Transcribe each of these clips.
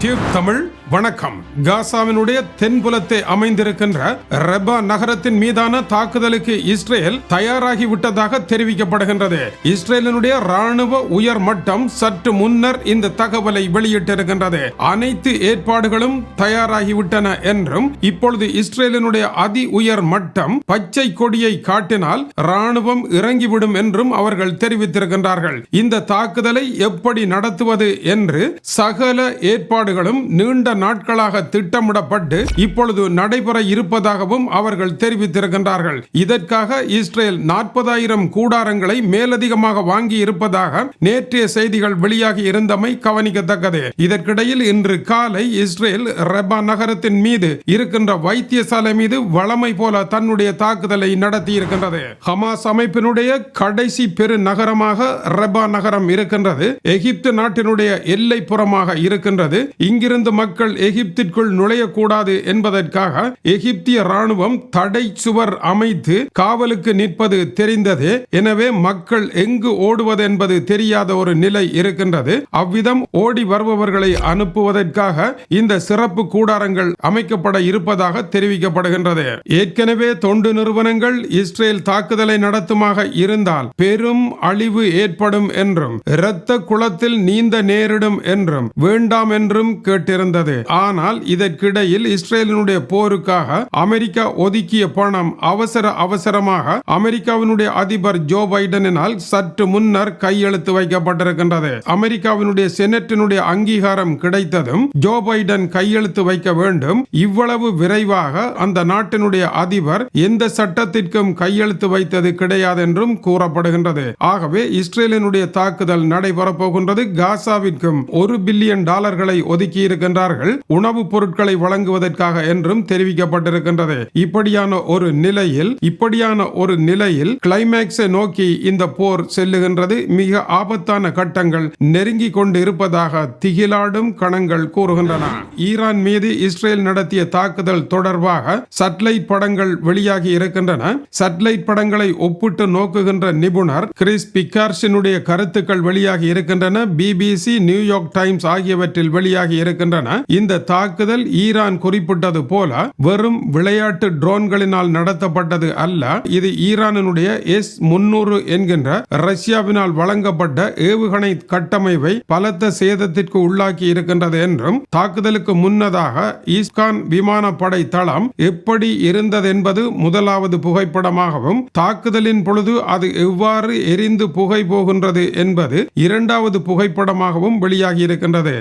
Tube Tamil வணக்கம். காசாவினுடைய தென்புலத்தை அமைந்திருக்கின்ற ரெபா நகரத்தின் மீதான தாக்குதலுக்கு இஸ்ரேல் தயாராகி விட்டதாக தெரிவிக்கப்படுகின்றது. இஸ்ரேலினுடைய ராணுவ உயர் மட்டம் சற்று முன்னர் இந்த தகவலை வெளியிட்டிருக்கின்றது. அனைத்து ஏற்பாடுகளும் தயாராகிவிட்டன என்றும் இப்பொழுது இஸ்ரேலினுடைய அதி உயர் மட்டம் பச்சை கொடியை காட்டினால் ராணுவம் இறங்கிவிடும் என்றும் அவர்கள் தெரிவித்திருக்கின்றார்கள். இந்த தாக்குதலை எப்படி நடத்துவது என்று சகல ஏற்பாடு ஏற்பாடுகளும் நீண்ட நாட்களாக திட்டமிடப்பட்டு இப்பொழுது நடைபெற இருப்பதாகவும் அவர்கள் தெரிவித்திருக்கின்றார்கள். இதற்காக இஸ்ரேல் நாற்பதாயிரம் கூடாரங்களை மேலதிகமாக வாங்கி இருப்பதாக நேற்றைய செய்திகள் வெளியாகி இருந்தமை கவனிக்கத்தக்கது. இதற்கிடையில் இன்று காலை இஸ்ரேல் ரெபா நகரத்தின் மீது இருக்கின்ற வைத்தியசாலை மீது வளமை போல தன்னுடைய தாக்குதலை நடத்தி இருக்கின்றது ஹமாஸ் அமைப்பினுடைய கடைசி பெரு நகரமாக ரெபா நகரம் இருக்கின்றது. எகிப்து நாட்டினுடைய எல்லை புறமாக இருக்கின்றது. இங்கிருந்து மக்கள் எகிப்திற்குள் நுழையக்கூடாது என்பதற்காக எகிப்திய ராணுவம் தடை சுவர் அமைத்து காவலுக்கு நிற்பது தெரிந்தது. எனவே மக்கள் எங்கு ஓடுவது என்பது தெரியாத ஒரு நிலை இருக்கின்றது. அவ்விதம் ஓடி வருபவர்களை அனுப்புவதற்காக இந்த சிறப்பு கூடாரங்கள் அமைக்கப்பட இருப்பதாக தெரிவிக்கப்படுகின்றது. ஏற்கனவே தொண்டு நிறுவனங்கள் இஸ்ரேல் தாக்குதலை நடத்துமாக இருந்தால் பெரும் அழிவு ஏற்படும் என்றும் இரத்த குளத்தில் நீந்த நேரிடும் என்றும் வேண்டாம் என்றும் என்றும் கேட்டிருந்தது. ஆனால் இதற்கிடையில் இஸ்ரேலினுடைய போருக்காக அமெரிக்கா ஒதுக்கிய பணம் அவசர அவசரமாக அமெரிக்காவினுடைய அதிபர் ஜோ பைடனினால் சற்று முன்னர் கையெழுத்து வைக்கப்பட்டிருக்கின்றது. அமெரிக்காவினுடைய செனட்டினுடைய அங்கீகாரம் கிடைத்ததும் ஜோ பைடன் கையெழுத்து வைக்க வேண்டும். இவ்வளவு விரைவாக அந்த நாட்டினுடைய அதிபர் எந்த சட்டத்திற்கும் கையெழுத்து வைத்தது கிடையாது என்றும் கூறப்படுகின்றது. ஆகவே இஸ்ரேலினுடைய தாக்குதல் நடைபெறப் போகின்றது. காசாவிற்கும் ஒரு பில்லியன் டாலர்களை ஒதுக்கி இருக்கின்றார்கள் உணவுப் பொருட்களை வழங்குவதற்காக என்றும் தெரிவிக்கப்பட்டிருக்கின்றது. இப்படியான ஒரு நிலையில் இப்படியான ஒரு நிலையில் கிளைமேக்ஸை நோக்கி இந்த போர் செல்லுகின்றது. மிக ஆபத்தான கட்டங்கள் நெருங்கி கொண்டு இருப்பதாக திகிலாடும் கணங்கள் கூறுகின்றன. ஈரான் மீது இஸ்ரேல் நடத்திய தாக்குதல் தொடர்பாக சட்டலைட் படங்கள் வெளியாகி இருக்கின்றன. சட்டலைட் படங்களை ஒப்பிட்டு நோக்குகின்ற நிபுணர் கிறிஸ் பிக்கார்ஸினுடைய கருத்துக்கள் வெளியாகி இருக்கின்றன. பிபிசி நியூயார்க் டைம்ஸ் ஆகியவற்றில் வெளியாகி இருக்கின்றன. இந்த தாக்குதல் ஈரான் குறிப்பிட்டது போல வெறும் விளையாட்டு ட்ரோன்களினால் நடத்தப்பட்டது அல்ல. இது ஈரானினுடைய எஸ் முன்னூறு என்கின்ற ரஷ்யாவினால் வழங்கப்பட்ட ஏவுகணை கட்டமைப்பை பலத்த சேதத்திற்கு உள்ளாக்கி இருக்கின்றது என்றும் தாக்குதலுக்கு முன்னதாக ஈஸ்கான் விமானப்படை தளம் எப்படி இருந்தது என்பது முதலாவது புகைப்படமாகவும் தாக்குதலின் பொழுது அது எவ்வாறு எரிந்து புகை போகின்றது என்பது இரண்டாவது புகைப்படமாகவும் வெளியாகி இருக்கின்றது.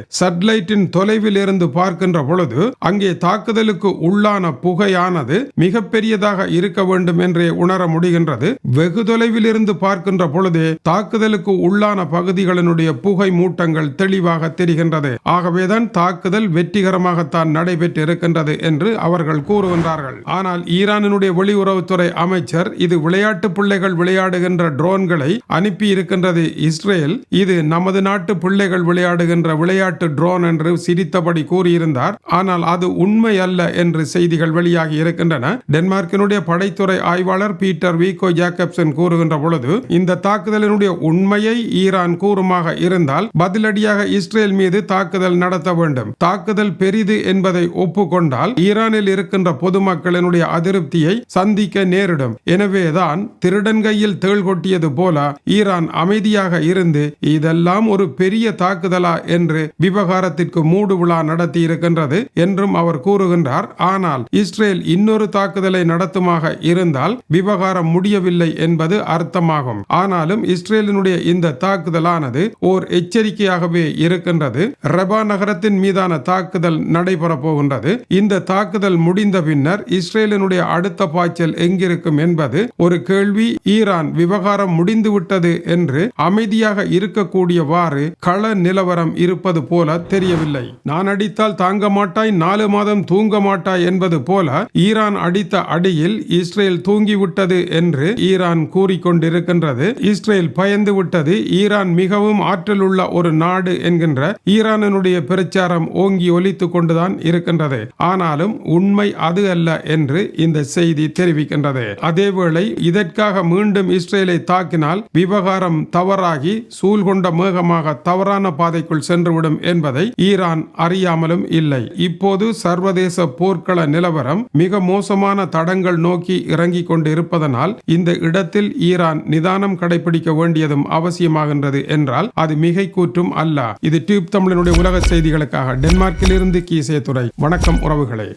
சட்லைட்டின் தொலைவில் இருந்து பார்க்கின்ற பொழுது அங்கே தாக்குதலுக்கு உள்ளான புகையானது மிகப்பெரியதாக இருக்க வேண்டும் என்றே உணர முடிகின்றது. வெகு தொலைவில் இருந்து பார்க்கின்ற பொழுதே தாக்குதலுக்கு உள்ளான பகுதிகளினுடைய புகை மூட்டங்கள் தெளிவாக தெரிகின்றது. ஆகவேதான் தாக்குதல் வெற்றிகரமாகத்தான் நடைபெற்று இருக்கின்றது என்று அவர்கள் கூறுகின்றார்கள். ஆனால் ஈரானினுடைய வெளியுறவுத்துறை அமைச்சர் இது விளையாட்டு பிள்ளைகள் விளையாடுகின்ற ட்ரோன்களை அனுப்பி இருக்கின்றது இஸ்ரேல். இது நமது நாட்டு பிள்ளைகள் விளையாடுகின்ற விளையாட்டு ட்ரோன் என்று சிரித்தபடி கூறியிருந்தார். ஆனால் அது உண்மை அல்ல என்று செய்திகள் வெளியாகி இருக்கின்றன. டென்மார்க்கினுடைய படைத்துறை ஆய்வாளர் பீட்டர் வீகோ ஜாக்கப்சன் கூறுகின்ற பொழுது இந்த தாக்குதலினுடைய உண்மையை ஈரான் கூறுமாக இருந்தால் பதிலடியாக இஸ்ரேல் மீது தாக்குதல் நடத்த வேண்டும். தாக்குதல் பெரிது என்பதை ஒப்புக்கொண்டால் ஈரானில் இருக்கின்ற பொதுமக்களினுடைய அதிருப்தியை சந்திக்க நேரிடும். எனவேதான் திருடன் கையில் தேள் கொட்டியது போல ஈரான் அமைதியாக இருந்து இதெல்லாம் ஒரு பெரிய தாக்குதலா என்று விவகாரத்திற்கு மூடு விழா நடத்தி இருக்கின்றது என்றும் அவர் கூறுகின்றார். ஆனால் இஸ்ரேல் இன்னொரு தாக்குதலை நடத்துமாக இருந்தால் விவகாரம் முடியவில்லை என்பது அர்த்தமாகும். ஆனாலும் இஸ்ரேலினுடைய இந்த தாக்குதலானது ஓர் எச்சரிக்கையாகவே இருக்கின்றது. ரபா நகரத்தின் மீதான தாக்குதல் நடைபெற போகின்றது. இந்த தாக்குதல் முடிந்த பின்னர் இஸ்ரேலினுடைய அடுத்த பாய்ச்சல் எங்கிருக்கும் என்பது ஒரு கேள்வி. ஈரான் விவகாரம் முடிந்துவிட்டது என்று அமைதியாக இருக்கக்கூடியவாறு கள நிலவரம் இருப்பது போல தெரிய தெரியவில்லை நான் அடித்தால் தாங்க மாட்டாய் நாலு மாதம் தூங்க மாட்டாய் என்பது போல ஈரான் அடித்த அடியில் இஸ்ரேல் தூங்கிவிட்டது என்று ஈரான் கூறிக்கொண்டிருக்கின்றது. இஸ்ரேல் பயந்து விட்டது ஈரான் மிகவும் ஆற்றல் உள்ள ஒரு நாடு என்கின்ற ஈரானினுடைய பிரச்சாரம் ஓங்கி ஒலித்துக் கொண்டுதான் இருக்கின்றது. ஆனாலும் உண்மை அது அல்ல என்று இந்த செய்தி தெரிவிக்கின்றது. அதேவேளை இதற்காக மீண்டும் இஸ்ரேலை தாக்கினால் விவகாரம் தவறாகி சூழ்கொண்ட மேகமாக தவறான பாதைக்குள் சென்றுவிடும் என்பதை ஈரான் அறியாமலும் இல்லை. இப்போது சர்வதேச போர்க்கள நிலவரம் மிக மோசமான தடங்கள் நோக்கி இறங்கிக் கொண்டு இருப்பதனால் இந்த இடத்தில் ஈரான் நிதானம் கடைபிடிக்க வேண்டியதும் அவசியமாகின்றது என்றால் அது மிகை கூற்றும் அல்ல. இது டியூப் தமிழனுடைய உலக செய்திகளுக்காக. டென்மார்க்கிலிருந்து கீசே துறை வணக்கம் உறவுகளே.